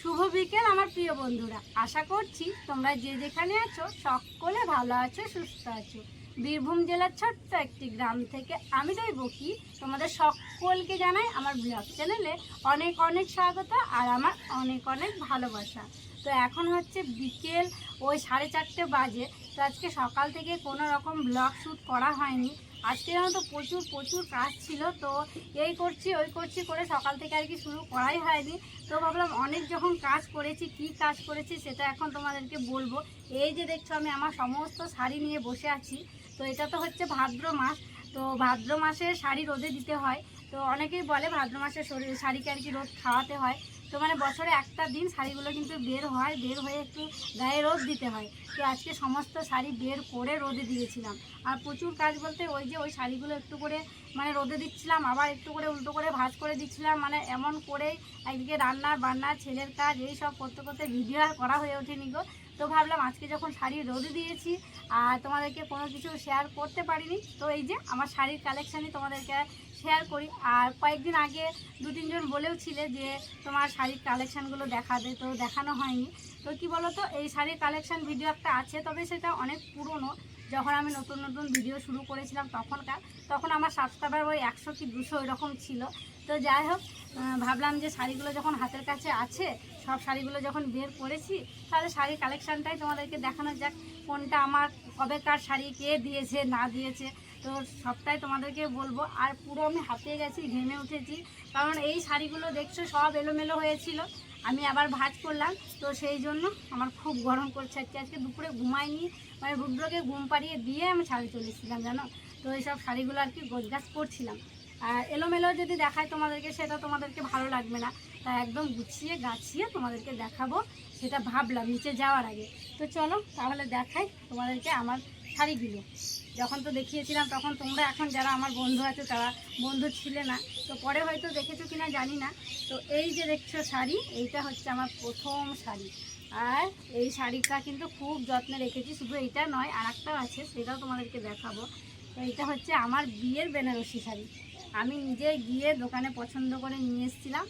শুভ বিকেল আমার প্রিয় বন্ধুরা। আশা করছি তোমরা যে যেখানে আছো, সকলে ভালো আছো, সুস্থ আছো। বীরভূম জেলার ছোট্ট একটি গ্রাম থেকে আমি তাই বকি তোমাদের সকলকে জানাই আমার ব্লগ চ্যানেলে অনেক অনেক স্বাগত আর আমার অনেক অনেক ভালোবাসা। তো এখন হচ্ছে বিকেল ওই সাড়ে চারটে বাজে। তো আজকে সকাল থেকে কোনো রকম ব্লগ শ্যুট করা হয়নি। আজকে যেন তো প্রচুর প্রচুর কাজ ছিল, তো এই করছি, ওই করছি করে সকাল থেকে আর কি শুরু করাই হয়নি। তো ভাবলাম অনেক যখন কাজ করেছি, কি কাজ করেছি সেটা এখন তোমাদেরকে বলব। এই যে দেখছ আমি আমার সমস্ত শাড়ি নিয়ে বসে আছি, তো এটা তো হচ্ছে ভাদ্র মাস, তো ভাদ্র মাসে শাড়ি রোদে দিতে হয়। তো অনেকেই বলে ভাদ্র মাসে শরীর, শাড়িকে আর কি রোদ খাওয়াতে হয়। তো মানে বছরে একটা দিন শাড়িগুলো কিন্তু বের হয়, বের হয়ে একটু গায়ে রোদ দিতে হয়। তো আজকে সমস্ত শাড়ি বের করে রোদে দিয়েছিলাম। আর প্রচুর কাজ বলতে ওই যে ওই শাড়িগুলো একটু করে মানে রোদে দিচ্ছিলাম, আবার একটু করে উল্টো করে ভাজ করে দিচ্ছিলাম। মানে এমন করেই একদিকে রান্না বান্না ছেলের কাজ, এই সব করতে করতে ভিডিও আর করা হয়ে ওঠেনি গো। তো ভাবলাম আজকে যখন শাড়ি রোদে দিয়েছি, আর তোমাদেরকে কোনো কিছু শেয়ার করতে পারিনি, তো এই যে আমার শাড়ির কালেকশানই তোমাদেরকে শেয়ার করি। আর কয়েকদিন আগে দু তিনজন বলেও ছিলে যে তোমার শাড়ির কালেকশানগুলো দেখাবে, তো দেখানো হয়নি। তো কি বলো তো এই শাড়ির কালেকশান ভিডিও একটা আছে, তবে সেটা অনেক পুরনো। যখন আমি নতুন নতুন ভিডিও শুরু করেছিলাম তখনকার, তখন আমার সাবস্ক্রাইবার ওই একশো কি দুশো এরকম ছিল। তো যাই হোক ভাবলাম যে শাড়িগুলো যখন হাতের কাছে আছে সব শাড়িগুলো যখন বের করেছি, তাহলে শাড়ির কালেকশানটাই তোমাদেরকে দেখানো যাক, কোনটা আমার কবেকার শাড়ি, কে দিয়েছে, না দিয়েছে। তো সবটাই তোমাদেরকে বলব। আর পুরো আমি হাঁপিয়ে গেছি, ঘেমে উঠেছি, কারণ এই শাড়িগুলো দেখছ, সব এলোমেলো হয়েছিল। আমি আবার ভাজ করলাম, তো সেই জন্য আমার খুব গরম করছে আজকে দুপুরে ঘুমাইনি মানে রুদ্রকে ঘুম পাড়িয়ে দিয়ে আমি শাড়ি চলেছিলাম জানো? তো এইসব শাড়িগুলো আর কি গোছগাছ করছিলাম। এলোমেলো যদি দেখায় তোমাদেরকে, সেটা তোমাদেরকে ভালো লাগবে না। তাই একদম গুছিয়ে গাছিয়ে তোমাদেরকে দেখাবো, সেটা ভাবলাম নিচে যাওয়ার আগে। তো চলো, তাহলে দেখাই তোমাদেরকে আমার শাড়িগুলো। যখন তো দেখিয়েছিলাম, তখন তোমরা এখন যারা আমার বন্ধু আছে, তারা বন্ধু ছিলে না। তো পরে হয়তো দেখেছ কিনা জানি না। তো এই যে দেখছ শাড়ি, এইটা হচ্ছে আমার প্রথম শাড়ি। আর এই শাড়িটা কিন্তু খুব যত্নে রেখেছি, শুধু এইটা নয় আর আছে, সেটাও তোমাদেরকে দেখাবো। তো এইটা হচ্ছে আমার বিয়ের বেনারসি শাড়ি। আমি নিজে গিয়ে দোকানে পছন্দ করে নিয়ে এসেছিলাম।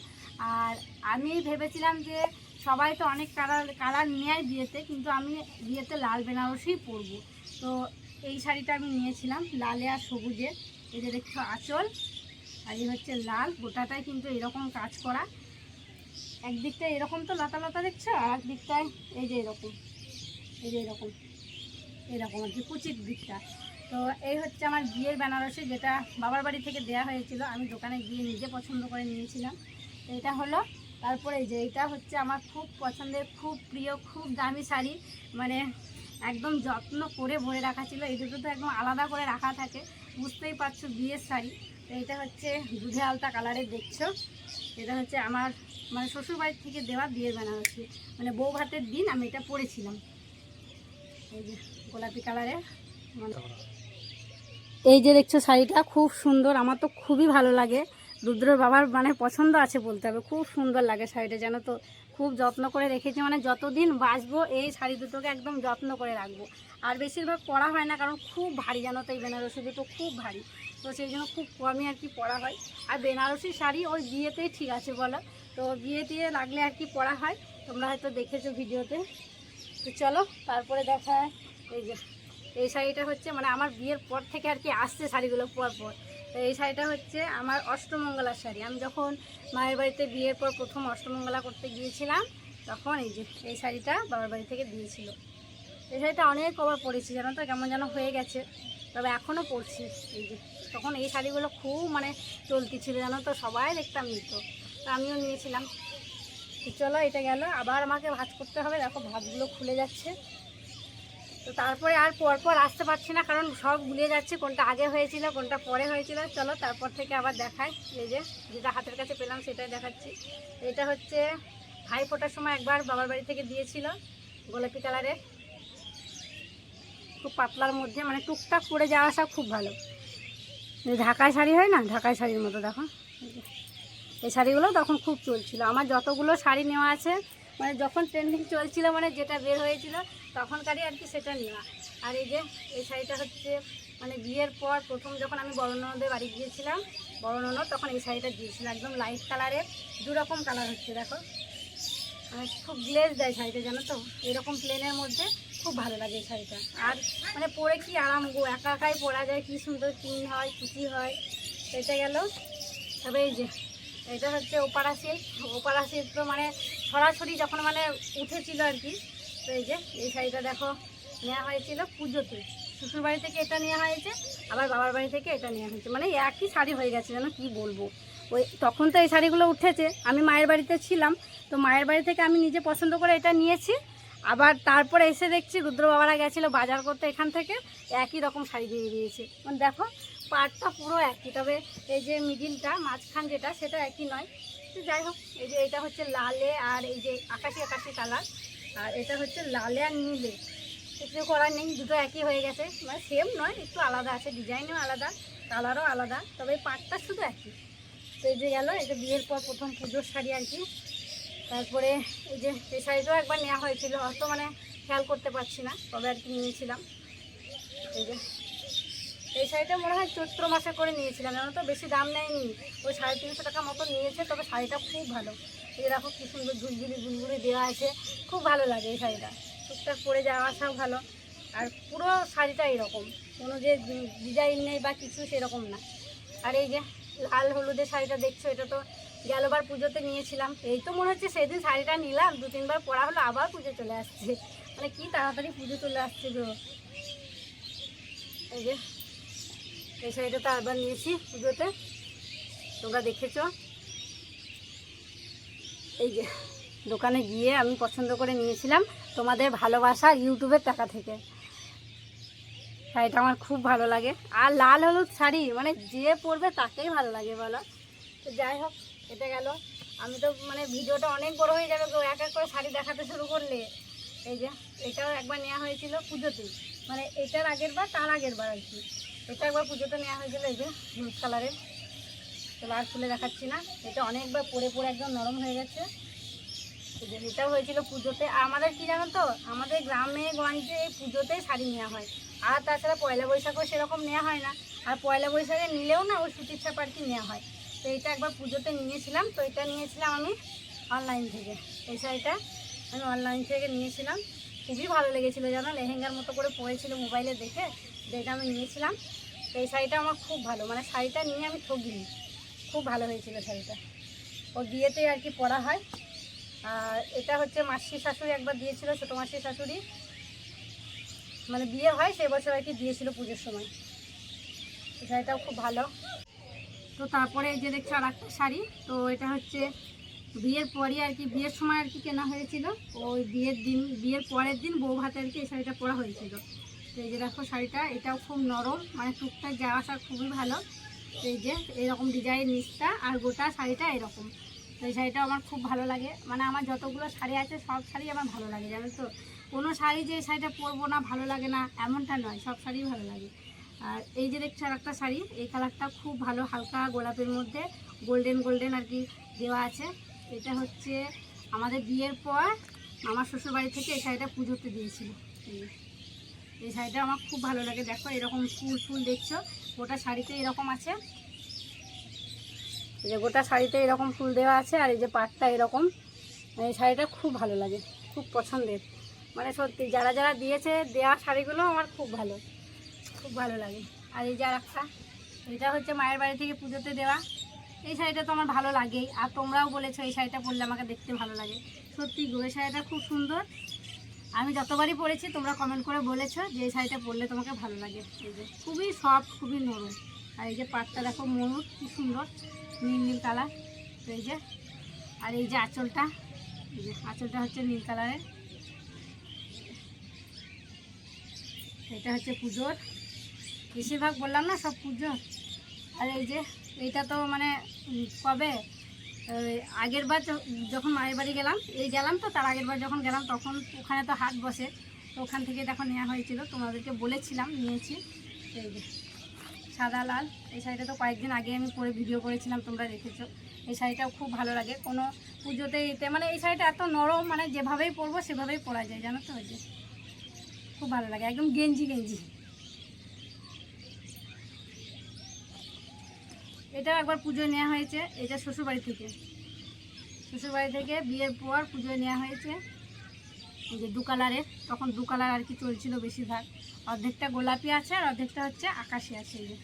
আর আমি ভেবেছিলাম যে সবাই তো অনেক কালার কালার নেয় বিয়েতে, কিন্তু আমি বিয়েতে লাল বেনারসিই পরবো। তো এই শাড়িটা আমি নিয়েছিলাম, লালে আর সবুজে। এই যে দেখছ আঁচল, আর এই হচ্ছে লাল, গোটাটাই কিন্তু এরকম কাজ করা। একদিকটায় এরকম তো লতা লতা দেখছ, আর এক দিকটায় এই যে এরকম, এই যে এরকম এরকম আর কি কুচির দিকটা। তো এই হচ্ছে আমার বিয়ের বেনারসি যেটা বাবার বাড়ি থেকে দেয়া হয়েছিল। আমি দোকানে গিয়ে নিজে পছন্দ করে নিয়েছিলাম। এটা হলো। তারপরে যে এটা হচ্ছে আমার খুব পছন্দের, খুব প্রিয়, খুব দামি শাড়ি। মানে একদম যত্ন করে ভরে রাখা ছিল। এই দুটো তো একদম আলাদা করে রাখা থাকে। বুঝতেই পারছ বিয়ের শাড়ি। তো এটা হচ্ছে দুধে আলতা কালারের, দেখছ? এটা হচ্ছে আমার মানে শ্বশুরবাড়ির থেকে দেওয়া বিয়ের বেনারসি। মানে বউ ভাতের দিন আমি এটা পরেছিলাম। এই যে গোলাপি কালারের মানে এই যে দেখছ শাড়িটা, খুব সুন্দর। আমার তো খুবই ভালো লাগে। রুদ্রর বাবার মানে পছন্দ আছে বলতে হবে। খুব সুন্দর লাগে শাড়িটা যেন তো? খুব যত্ন করে রেখেছি। মানে যতদিন বাঁচবো, এই শাড়ি দুটোকে একদম যত্ন করে রাখব। আর বেশিরভাগ পরা হয় না, কারণ খুব ভারী, জানো তো? এই বেনারসি দুটো খুব ভারী। তো সেই জন্য খুব কমই আর কি পরা হয়। আর বেনারসি শাড়ি ওই বিয়েতেই ঠিক আছে বলো? তো বিয়ে লাগলে আর কি পরা হয়। তোমরা হয়তো দেখেছ ভিডিওতে। তো চলো, তারপরে দেখা হয়। এই যে। এই শাড়িটা হচ্ছে মানে আমার বিয়ের পর থেকে আর কি আসছে শাড়িগুলো পর। পর এই শাড়িটা হচ্ছে আমার অষ্টমঙ্গলার শাড়ি। আমি যখন মায়ের বাড়িতে বিয়ের পর প্রথম অষ্টমঙ্গলা করতে গিয়েছিলাম, তখন এই যে এই শাড়িটা বাবার বাড়ি থেকে দিয়েছিল। এই শাড়িটা অনেক কবার পরেছি, জানো তো কেমন যেন হয়ে গেছে। তবে এখনও পরছি। এই যে তখন এই শাড়িগুলো খুব মানে চলতি ছিল, জানো তো, সবাই দেখতাম নিত। তো আমিও নিয়েছিলাম। চলো, এটা গেল। আবার আমাকে ভাজ করতে হবে। দেখো ভাতগুলো খুলে যাচ্ছে। তো তারপরে আর পরপর আসতে পারছি না, কারণ সব ভুলে যাচ্ছে কোনটা আগে হয়েছিল, কোনটা পরে হয়েছিল। চলো তারপর থেকে আবার দেখাই। এই যে যেটা হাতের কাছে পেলাম সেটাই দেখাচ্ছি। এটা হচ্ছে ভাই ফোটার সময় একবার বাবার বাড়ি থেকে দিয়েছিল গোলাপি কালারের। খুব পাতলার মধ্যে মানে টুকটাক পরে যাওয়া আসা খুব ভালো। ঢাকায় শাড়ি হয় না? ঢাকায় শাড়ির মতো, দেখো। এই এই শাড়িগুলো তখন খুব চলছিল। আমার যতগুলো শাড়ি নেওয়া আছে মানে যখন ট্রেন্ডিং চলছিল মানে যেটা বের হয়েছিল তখনকারই আর কি সেটা নেওয়া। আর এই যে, এই শাড়িটা হচ্ছে মানে বিয়ের পর প্রথম যখন আমি বড় ননদের বাড়ি গিয়েছিলাম ননদ তখন এই শাড়িটা দিয়েছিল, একদম লাইট কালারের দু রকম কালার হচ্ছে, দেখো। মানে খুব গ্লেজ দেয় শাড়িটা, জানো তো? এরকম প্লেনের মধ্যে খুব ভালো লাগে এই শাড়িটা। আর মানে পরে কি আরাম গো, একা একাই পরা যায়, কি সুন্দর পিন হয় কুচি হয় এটা গেল। তবে এই যে, এটা হচ্ছে ওপারা সিল্ক ওপারা সিল্ক তো মানে ছড়াছড়ি যখন মানে উঠেছিল আর কি তো এই যে, এই শাড়িটা দেখো নেওয়া হয়েছিল পুজোতে। শ্বশুর বাড়ি থেকে এটা নেওয়া হয়েছে, আবার বাবার বাড়ি থেকে এটা নেওয়া হয়েছে। মানে একই শাড়ি হয়ে গেছে, যেন কি বলব। ওই তখন তো এই শাড়িগুলো উঠেছে, আমি মায়ের বাড়িতে ছিলাম, তো মায়ের বাড়ি থেকে আমি নিজে পছন্দ করে এটা নিয়েছি। আবার তারপরে এসে দেখছি রুদ্র বাবারা গেছিল বাজার করতে এখান থেকে, একই রকম শাড়ি দিয়ে দিয়েছে। মানে দেখো, পাটটা পুরো একই, তবে এই যে মিডিলটা, মাঝখান যেটা, সেটা একই নয়। তো যাই হোক, এই যে এটা হচ্ছে লালে আর এই যে আকাশি আকাশি কালার। আর এটা হচ্ছে লালে আর নীলে কিছু করার নেই, দুটো একই হয়ে গেছে। মানে সেম নয়, একটু আলাদা আছে ডিজাইনও আলাদা কালারও আলাদা, তবে পাটটা শুধু একই। তো এই যে গেল যে বিয়ের পর প্রথম পুজোর শাড়ি আর কি। তারপরে এই যে এই শাড়িটাও একবার নেওয়া হয়েছিল, অত মানে খেয়াল করতে পারছি না, তবে আর কি নিয়েছিলাম। এই যে এই শাড়িটা মনে হয় চৈত্র মাসে করে নিয়েছিলাম, জানো তো? বেশি দাম নেয়নি। ওই সাড়ে তিনশো টাকা মতো নিয়েছে, তবে শাড়িটা খুব ভালো। এই দেখো কি সুন্দর ঝুলঝুলি ঝুলঝুলি দেওয়া আছে। খুব ভালো লাগে এই শাড়িটা। টুকটাক পরে যাওয়া আসাও ভালো। আর পুরো শাড়িটা এরকম। কোনো যে ডিজাইন নেই বা কিছু সেরকম না। আর এই যে লাল হলুদের শাড়িটা দেখছ, এটা তো গেলবার পুজোতে নিয়েছিলাম। এই তো মনে হচ্ছে সেদিন শাড়িটা নিলাম, দু তিনবার পরা হলো, আবার পুজো চলে আসছে। মানে কি তাড়াতাড়ি পুজো চলে আসছে গো। এই যে এই শাড়িটা তো আবার নিয়েছি পুজোতে। তোমরা দেখেছ? এই যে, দোকানে গিয়ে আমি পছন্দ করে নিয়েছিলাম তোমাদের ভালোবাসা ইউটিউবের টাকা থেকে। শাড়িটা আমার খুব ভালো লাগে। আর লাল হলুদ শাড়ি মানে যে পরবে তাকেই ভালো লাগে বলো। তো যাই হোক এটা গেল। আমি তো মানে ভিডিওটা অনেক বড় হয়ে যাবে এক এক করে শাড়ি দেখাতে শুরু করলে। এই যে, এটাও একবার নেওয়া হয়েছিল পুজোতে। মানে এটার আগের বার তার আগের বার আর কি। এটা একবার পুজোতে নেওয়া হয়েছিল এই যে হলুদ কালারের তো আর খুলে দেখাচ্ছি না। এটা অনেকবার পরে পরে একদম নরম হয়ে গেছে। এটাও হয়েছিল পুজোতে। আমাদের কি জানো তো? আমাদের গ্রামে গঞ্জে এই পুজোতে শাড়ি নেওয়া হয়। আর তাছাড়া পয়লা বৈশাখও সেরকম নেওয়া হয় না। আর পয়লা বৈশাখে নিলেও না ওই সুতির ছাপা আর কি নেওয়া হয়। তো এটা একবার পুজোতে নিয়েছিলাম। তো এটা নিয়েছিলাম আমি অনলাইন থেকে। এই শাড়িটা আমি অনলাইন থেকে নিয়েছিলাম। খুবই ভালো লেগেছিলো জানো? লেহেঙ্গার মতো করে পরেছিল মোবাইলে দেখে। যেটা আমি নিয়েছিলাম। এই শাড়িটা আমার খুব ভালো মানে শাড়িটা নিয়ে আমি ঠকিনি খুব ভালো হয়েছিল শাড়িটা। ও বিয়েতে আর কি পরা হয়। আর এটা হচ্ছে মাসি শাশুড়ি একবার দিয়েছিল, ছোটো মাসি শাশুড়ি। মানে বিয়ে হয়, সেই বছর আর কি দিয়েছিল পুজোর সময়। শাড়িটাও খুব ভালো। তো তারপরে যে দেখছ আর একটা শাড়ি, তো এটা হচ্ছে বিয়ের পরই আর কি, বিয়ের সময় আর কি কেনা হয়েছিল। ওই বিয়ের দিন, বিয়ের পরের দিন বউ ভাতে আর কি এই শাড়িটা পরা হয়েছিল। এই যে দেখো শাড়িটা, এটাও খুব নরম মানে টুকটাক যাওয়া আসা খুবই ভালো। এই যে, এরকম ডিজাইন নিচটা আর গোটা শাড়িটা এরকম। এই শাড়িটা আমার খুব ভালো লাগে। মানে আমার যতগুলো শাড়ি আছে, সব শাড়ি আমার ভালো লাগে জানো তো? কোনো শাড়ি যে শাড়িটা পরবো না, ভালো লাগে না, এমনটা নয়, সব শাড়ি ভালো লাগে। আর এই যে দেখছ আর একটা শাড়ি, এই কালারটা খুব ভালো, হালকা গোলাপের মধ্যে গোল্ডেন গোল্ডেন আর কি দেওয়া আছে। এটা হচ্ছে আমাদের বিয়ের পর আমার শ্বশুরবাড়ি থেকে এই শাড়িটা পুজোতে দিয়েছিল। এই শাড়িটা আমার খুব ভালো লাগে। দেখো এরকম ফুল ফুল দেখছ? গোটা শাড়িতে এরকম আছে। যে গোটা শাড়িতে এরকম ফুল দেওয়া আছে আর এই যে পাটটা এরকম। এই শাড়িটা খুব ভালো লাগে, খুব পছন্দের। মানে সত্যি, যারা যারা দিয়েছে দেওয়া শাড়িগুলো আমার খুব ভালো খুব ভালো লাগে। আর এই যে আর একটা এটা হচ্ছে মায়ের বাড়ি থেকে পুজোতে দেওয়া। এই শাড়িটা তো আমার ভালো লাগেই। আর তোমরাও বলেছ এই শাড়িটা পরলে আমাকে দেখতে ভালো লাগে। সত্যি গো, এই শাড়িটা খুব সুন্দর। আমি যতবারই পরেছি তোমরা কমেন্ট করে বলেছ যে শাড়িটা পরলে তোমাকে ভালো লাগে। এই যে খুবই সফট খুবই নরম। আর এই যে পাটটা দেখো ময়ূর কি সুন্দর, নীল নীল কালার তো এই যে, আর এই যে আঁচলটা, এই যে আঁচলটা হচ্ছে নীল কালারের এটা হচ্ছে পুজোর। বেশিরভাগ বললাম না, সব পুজোর। আর এই যে, এইটা তো মানে কবে? আগের বার যখন মায়ের বাড়ি গেলাম, এই গেলাম তো, তার আগের বার যখন গেলাম, তখন ওখানে তো হাট বসে। তো ওখান থেকে দেখো নেওয়া হয়েছিল, তোমাদেরকে বলেছিলাম, নিয়েছি। এই যে, সাদা, লাল, এই শাড়িটা তো কয়েকদিন আগে আমি পরে ভিডিও করেছিলাম, তোমরা দেখেছ। এই শাড়িটাও খুব ভালো লাগে। কোনো পুজোতে এতে মানে এই শাড়িটা এত নরম মানে যেভাবেই পরবো, সেভাবেই পরা যায়, জানো তো? ওই যে, খুব ভালো লাগে, একদম গেঞ্জি গেঞ্জি। এটাও একবার পুজোয় নেওয়া হয়েছে, এটা শ্বশুরবাড়ি থেকে। শ্বশুরবাড়ি থেকে বিয়ের পর পুজো নেওয়া হয়েছে। এই যে দু কালারের তখন দু কালার আর কি চলছিল বেশিরভাগ। অর্ধেকটা গোলাপি আছে আর অর্ধেকটা হচ্ছে আকাশি আছে এই যে।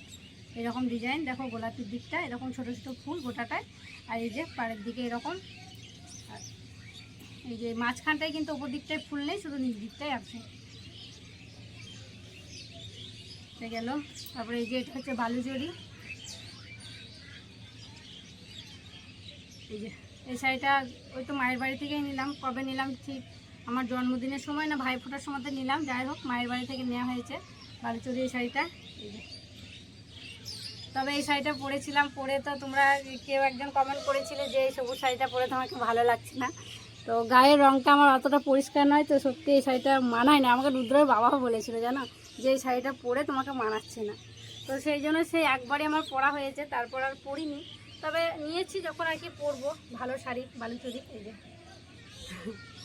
এরকম ডিজাইন, দেখো গোলাপির দিকটা, এরকম ছোট ছোট ফুল গোটাটায়। আর এই যে পাড়ের দিকে এরকম। এই যে মাঝখানটায় কিন্তু ওপর দিকটায় ফুল নেই, শুধু নিচ দিকটাই আছে। এটা গেল। তারপরে এই যে এটা হচ্ছে বালুজড়ি এই যে, এই শাড়িটা ওই তো মায়ের বাড়ি থেকেই নিলাম। কবে নিলাম ঠিক আমার জন্মদিনের সময় না, ভাই ফোটার সময়তে নিলাম। যাই হোক, মায়ের বাড়ি থেকে নেওয়া হয়েছে বালুচুরি এই শাড়িটা। এই যে। তবে এই শাড়িটা পরেছিলাম, পরে তো তোমরা কেউ একজন কমেন্ট করেছিলে যে এই সবুজ শাড়িটা পরে তোমাকে ভালো লাগছে না। তো গায়ের রঙটা আমার অতটা পরিষ্কার নয়, তো সত্যি এই শাড়িটা মানায় না। আমাকে রুদ্রের বাবাও বলেছিল, জানো? যে এই শাড়িটা পরে তোমাকে মানাচ্ছে না। তো সেই জন্য সেই একবারই আমার পরা হয়েছে, তারপর আর পরিনি। তবে নিয়েছি যখন আর কি পরবো, ভালো শাড়ি বালুচুরি এই যে।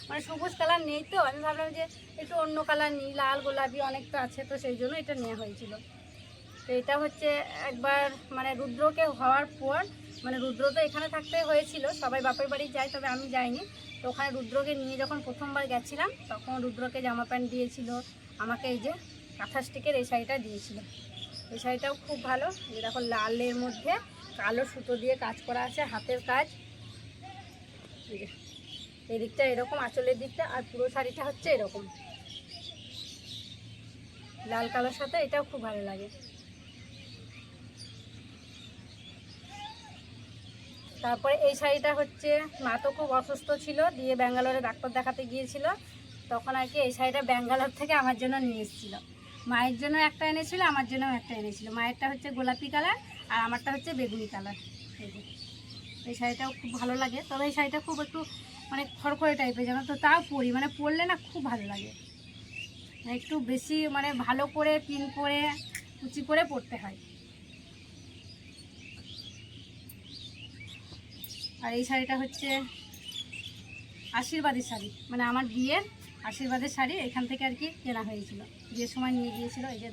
মানে সবুজ কালার নেই তো, আমি ভাবলাম যে একটু অন্য কালার নিই, লাল, গোলাপি অনেক তো আছে তো, সেই জন্য এটা নেওয়া হয়েছিল। তো এটা হচ্ছে একবার মানে রুদ্রকে হওয়ার পর মানে রুদ্র তো এখানে থাকতে হয়েছিল, সবাই বাপের বাড়ি যায়, তবে আমি যাইনি। তো ওখানে রুদ্রকে নিয়ে যখন প্রথমবার গেছিলাম, তখন রুদ্রকে জামা প্যান্ট দিয়েছিল, আমাকে এই যে কাঁথা স্টিকের এই শাড়িটা দিয়েছিল। এই শাড়িটাও খুব ভালো দেখো লালের মধ্যে কালো সুতো দিয়ে কাজ করা আছে, হাতের কাজ। এই দিকটা এরকম, আঁচলের দিকটা, আর পুরো শাড়িটা হচ্ছে এরকম। লাল কালোর সাথে এটাও খুব ভালো লাগে। তারপরে এই শাড়িটা হচ্ছে, মা তো খুব অসুস্থ ছিল, দিয়ে ব্যাঙ্গালোরে ডাক্তার দেখাতে গিয়েছিল। তখন আর কি এই শাড়িটা ব্যাঙ্গালোর থেকে আমার জন্য নিয়ে এসেছিল। মায়ের জন্য একটা এনেছিল, আমার জন্যও একটা এনেছিল। মায়েরটা হচ্ছে গোলাপি কালার আর আমারটা হচ্ছে বেগুনি কালার। এই শাড়িটাও খুব ভালো লাগে। তবে এই শাড়িটা খুব একটু মানে খড়খড়ে টাইপের জানো তো? তাও পরি। মানে পরলে না খুব ভালো লাগে। মানে একটু বেশি মানে ভালো করে পিন করে, কুচি করে পরতে হয়। আর এই শাড়িটা হচ্ছে আশীর্বাদের শাড়ি। মানে আমার বিয়ের আশীর্বাদের শাড়ি এখান থেকে আর কি কেনা হয়েছিল। বিয়ের সময় নিয়ে গিয়েছিল। এই যে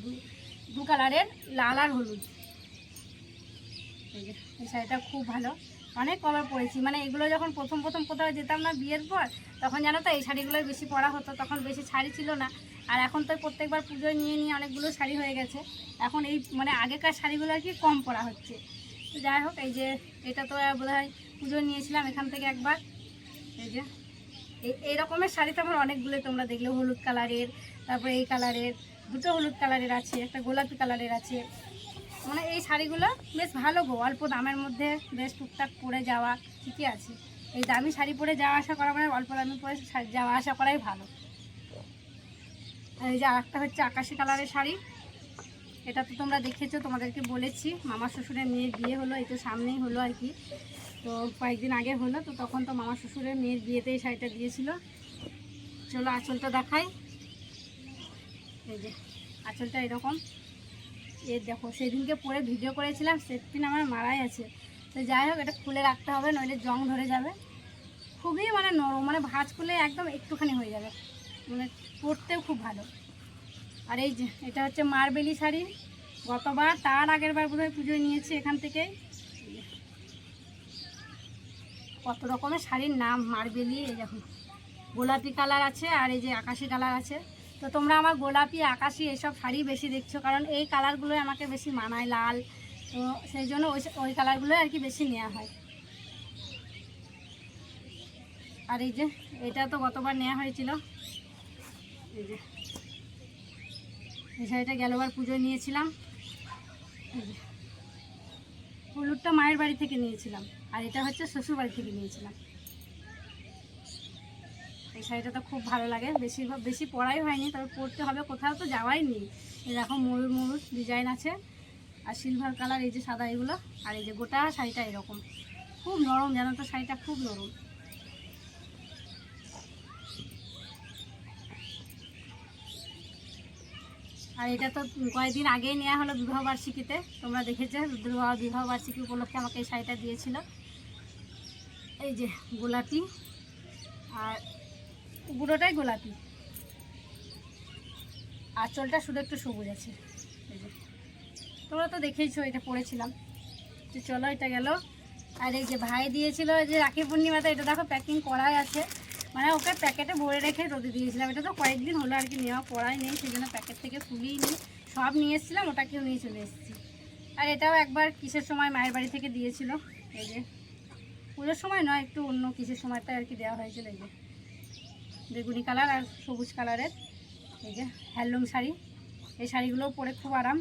দু কালারের লাল আর হলুদ। এই শাড়িটা খুব ভালো। অনেক কবার পরেছি। মানে এগুলো যখন প্রথম প্রথম কোথাও যেতাম না বিয়ের পর, তখন জানো তো এই শাড়িগুলোই বেশি পরা হতো। তখন বেশি শাড়ি ছিল না। আর এখন তো প্রত্যেকবার পুজোয় নিয়ে নিয়ে অনেকগুলো শাড়ি হয়ে গেছে। এখন এই মানে আগেকার শাড়িগুলো আর কি কম পরা হচ্ছে। তো যাই হোক, এই যে এটা তো বোধ হয় পুজো নিয়েছিলাম এখান থেকে একবার। এই যে এই এই রকমের শাড়ি তো আমার অনেকগুলো তোমরা দেখলে হলুদ কালারের তারপরে এই কালারের দুটো হলুদ কালারের আছে, একটা গোলাপি কালারের আছে। মানে এই শাড়িগুলো বেশ ভালো গো। অল্প দামের মধ্যে বেশ টুকটাক পরে যাওয়া ঠিকই আছে। এই দামি শাড়ি পরে যাওয়া আসা করা মানে অল্প দামি পরে শা- যাওয়া আসা করাই ভালো। এই যে আরেকটা হচ্ছে আকাশি কালারের শাড়ি। এটা তো তোমরা দেখেছ, তোমাদেরকে বলেছি। মামা শ্বশুরের মেয়ের বিয়ে হলো, এই তো সামনেই হলো আর কি। তো কয়েকদিন আগে হলো, তো তখন তো মামা শ্বশুরের মেয়ের বিয়েতে এই শাড়িটা দিয়েছিল। চলো আঁচলটা দেখাই। এই যে আঁচলটা এরকম। এ দেখো, সেদিনকে পরে ভিডিও করেছিলাম, সেদিন আমার মারাই আছে। তো যাই হোক, এটা খুলে রাখতে হবে, নইলে জং ধরে যাবে। খুবই মানে নরম মানে ভাঁজ করলে একদম একটুখানি হয়ে যাবে। মানে পরতেও খুব ভালো। আর এই যে, এটা হচ্ছে মারবেলি শাড়ি। গতবার, তার আগের বার বোধহয় পুজোয় নিয়েছি এখান থেকে। কত রকমের শাড়ির নাম, মারবেলি, এই দেখো। গোলাপি কালার আছে, আর এই যে আকাশি কালার আছে। তো তোমরা আমার গোলাপি, আকাশি এইসব শাড়ি বেশি দেখছ, কারণ এই কালারগুলোই আমাকে বেশি মানায় লাল। তো সেই জন্য ওই ওই কালারগুলো আর কি বেশি নেওয়া হয়। আর এই যে, এটা তো গতবার নেওয়া হয়েছিল। এই যে, এই শাড়িটা গেলবার পুজোয় নিয়েছিলাম। হলুদটা মায়ের বাড়ি থেকে নিয়েছিলাম। আর এটা হচ্ছে শ্বশুর বাড়ি থেকে নিয়েছিলাম। এই শাড়িটা তো খুব ভালো লাগে। বেশিরভাগ বেশি পরাই হয়নি, তবে পরতে হবে, কোথাও তো যাওয়াই নেই। দেখো ময়ূর ময়ূর ডিজাইন আছে, আর সিলভার কালার এই যে সাদা এগুলো, আর এই যে গোটা শাড়িটা এরকম। খুব নরম, জানো তো শাড়িটা খুব নরম। আর এটা তো কয়েকদিন আগেই নেওয়া হলো বিবাহ বার্ষিকীতে। তোমরা দেখেছ, বিবাহ বিবাহ বার্ষিকী উপলক্ষে আমাকে এই শাড়িটা দিয়েছিল। এই যে গোলাপি, আর গুঁড়োটাই গোলাপি। আঁচলটা শুধু একটু সবুজ আছে। তোমরা তো দেখেইছো, এটা পরেছিলাম তো চলো, এটা গেল। আর এই যে ভাই দিয়েছিল যে রাখি পূর্ণিমাতে, এটা দেখো প্যাকিং করাই আছে। মানে ওকে প্যাকেটে ভরে রেখে রোদে দিয়েছিলাম। এটা তো কয়েকদিন হলো আর কি, নেওয়া পড়াই নেই সেই জন্য প্যাকেট থেকে খুলেই নিই সব নিয়ে এসেছিলাম ওটাকেও নিয়ে চলে এসেছি। আর এটাও একবার কিসের সময় মায়ের বাড়ি থেকে দিয়েছিল। এই যে। পুজোর সময় নয়, একটু অন্য কিসের সময়টা আর কি দেওয়া হয়েছিল, এই যে। বেগুনি কালার আর সবুজ কালারের। এই যে হ্যান্ডলুম শাড়ি। এই শাড়িগুলো পরে খুব আরাম।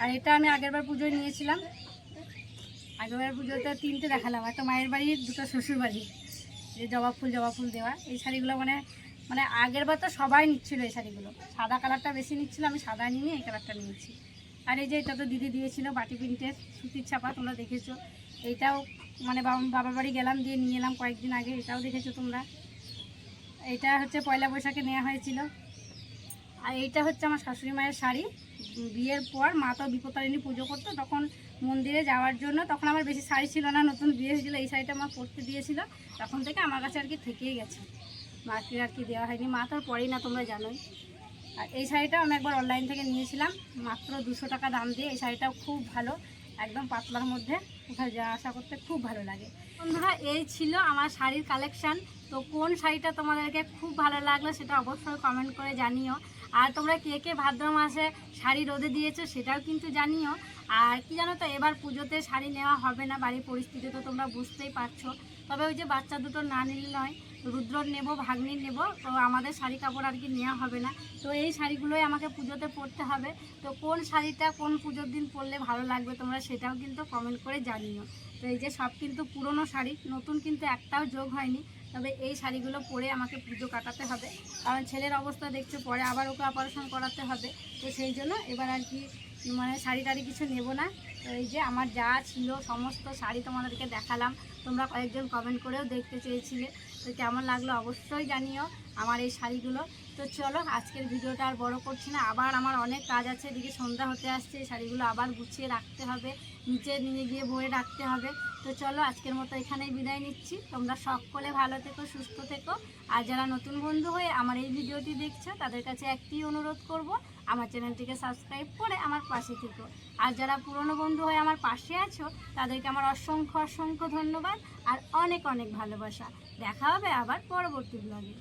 আর এটা আমি আগেরবার পুজোয় নিয়েছিলাম। আগেরবার পুজোতে তিনটে দেখালাম। একটা মায়ের বাড়ি, দুটো শ্বশুর বাড়ি। এই জবা ফুল জবা ফুল দেওয়া। এই শাড়িগুলো মানে মানে আগের বার তো সবাই নিচ্ছিল এই শাড়িগুলো। সাদা কালারটা বেশি নিচ্ছিল, আমি সাদা নিয়ে এই কালারটা নিয়েছি। আর এই যে এটা তো দিদি দিয়েছিল বাটি প্রিন্টের সুতির ছাপা, তোমরা দেখেছ। এইটাও মানে বাবা বাবার বাড়ি গেলাম দিয়ে নিয়ে এলাম কয়েকদিন আগে, এটাও দেখেছ তোমরা। এটা হচ্ছে পয়লা বৈশাখে নেওয়া হয়েছিল। আর এইটা হচ্ছে আমার শাশুড়ি মায়ের শাড়ি। বিয়ের পর মা তো বিপত্তারিণী পুজো করতো, তখন মন্দিরে যাওয়ার জন্য তখন আমার বেশি শাড়ি ছিল না, নতুন বিয়ে হয়েছিল এই শাড়িটা আমার পরতে দিয়েছিল। তখন থেকে আমার কাছে আর কি থেকেই গেছে। মাকে আর কি দেওয়া হয়নি। মা তো পরেই না, তোমরা জানোই। আর এই শাড়িটাও আমি একবার অনলাইন থেকে নিয়েছিলাম। মাত্র দুশো টাকা দাম দিয়ে এই শাড়িটাও খুব ভালো, একদম পাতলার মধ্যে। কোথাও যাওয়া আসা করতে খুব ভালো লাগে। বন্ধুরা, এই ছিল আমার শাড়ির কালেকশান তো কোন শাড়িটা তোমাদেরকে খুব ভালো লাগল সেটা অবশ্যই কমেন্ট করে জানিও। আর তোমরা কে কে ভাদ্র মাসে শাড়ি রোদে দিয়েছ সেটাও কিন্তু জানিও। আর কি জানো তো, এবার পুজোতে শাড়ি নেওয়া হবে না, বাড়ির পরিস্থিতি তো তোমরা বুঝতেই পারছ। তবে ওই যে বাচ্চা দুটো না নিলে নয় রুদ্রর নেব ভাগ্নির নেব, তো আমাদের শাড়ি কাপড় আর কি নেওয়া হবে না। তো এই শাড়িগুলোই আমাকে পুজোতে পরতে হবে। তো কোন শাড়িটা কোন পুজোর দিন পরলে ভালো লাগবে তোমরা সেটাও কিন্তু কমেন্ট করে জানিও। তো এই যে সব কিন্তু পুরনো শাড়ি, নতুন কিন্তু একটাও যোগ হয়নি। তবে এই শাড়িগুলো পরে আমাকে পুজো কাটাতে হবে। কারণ ছেলের অবস্থা দেখছ, পরে আবার ওকে অপারেশন করাতে হবে। তো সেই জন্য এবার আর কি মানে শাড়ি টাড়ি কিছু নেব না। তো এই যে আমার যা ছিল সমস্ত শাড়ি তোমাদেরকে দেখালাম। তোমরা কয়েকজন কমেন্ট করেও দেখতে চেয়েছিলে। তো কেমন লাগল অবশ্যই জানিও আমার এই শাড়িগুলো। তো চলো, আজকের ভিডিওটা আর বড়ো করছি না। আবার আমার অনেক কাজ আছে, এদিকে সন্ধ্যা হতে আসছে শাড়িগুলো আবার গুছিয়ে রাখতে হবে, নিচে নিয়ে গিয়ে ভরে রাখতে হবে। তো চলো, আজকের মতো এখানেই বিদায় নিচ্ছি। তোমরা সকলে ভালো থেকো, সুস্থ থেকো। আর যারা নতুন বন্ধু হয়ে আমার এই ভিডিওটি দেখছ, তাদের কাছে একটি অনুরোধ করব, আমার চ্যানেলটিকে সাবস্ক্রাইব করে আমার পাশে থেকো। আর যারা পুরনো বন্ধু হয়ে আমার পাশে আছো, তাদেরকে আমার অসংখ্য অসংখ্য ধন্যবাদ আর অনেক অনেক ভালোবাসা। দেখা হবে আবার পরবর্তী ব্লগে